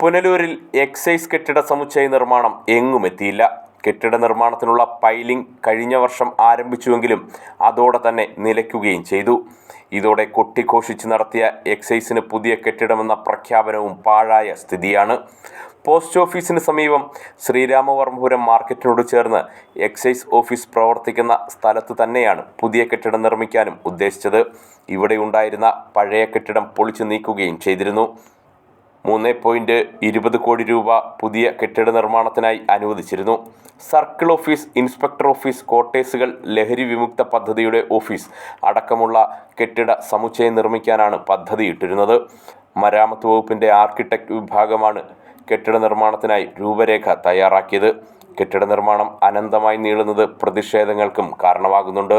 പുനലൂരിൽ excise കെട്ടിട സമുച്ചയ നിർമ്മാണം എങ്ങുമെത്തിയില്ല കെട്ടിട നിർമ്മാണത്തിനുള്ള പൈലിംഗ് കഴിഞ്ഞ വർഷം ആരംഭിച്ചുവെങ്കിലും അതോടെ തന്നെ നിലയ്ക്കുകയും ചെയ്തു. ഇതോടെ കൊട്ടിഘോഷിച്ച് നടത്തിയ എക്സൈസിന് പുതിയ കെട്ടിടമെന്ന പ്രഖ്യാപനവും പാഴായ സ്ഥിതിയാണ്. പോസ്റ്റ് ഓഫീസിന് സമീപം ശ്രീരാമവർമ്മപുരം മാർക്കറ്റിനോട് ചേർന്ന് എക്സൈസ് ഓഫീസ് പ്രവർത്തിക്കുന്ന സ്ഥലത്ത് തന്നെയാണ് പുതിയ കെട്ടിടം നിർമ്മിക്കാനും ഉദ്ദേശിച്ചത്. ഇവിടെ ഉണ്ടായിരുന്ന പഴയ കെട്ടിടം പൊളിച്ചു നീക്കുകയും ചെയ്തിരുന്നു. മൂന്ന് പോയിന്റ് ഇരുപത് കോടി രൂപ പുതിയ കെട്ടിട നിർമ്മാണത്തിനായി അനുവദിച്ചിരുന്നു. സർക്കിൾ ഓഫീസ് ഇൻസ്പെക്ടർ ഓഫീസ് കോട്ടേഴ്സുകൾ ലഹരി വിമുക്ത പദ്ധതിയുടെ ഓഫീസ് അടക്കമുള്ള കെട്ടിട സമുച്ചയം നിർമ്മിക്കാനാണ് പദ്ധതിയിട്ടിരുന്നത്. മരാമത്ത് വകുപ്പിന്റെ ആർക്കിടെക്ട് വിഭാഗമാണ് കെട്ടിട നിർമ്മാണത്തിനായി രൂപരേഖ തയ്യാറാക്കിയത്. കെട്ടിട നിർമ്മാണം അനന്തമായി നീളുന്നത് പ്രതിഷേധങ്ങൾക്കും കാരണമാകുന്നുണ്ട്.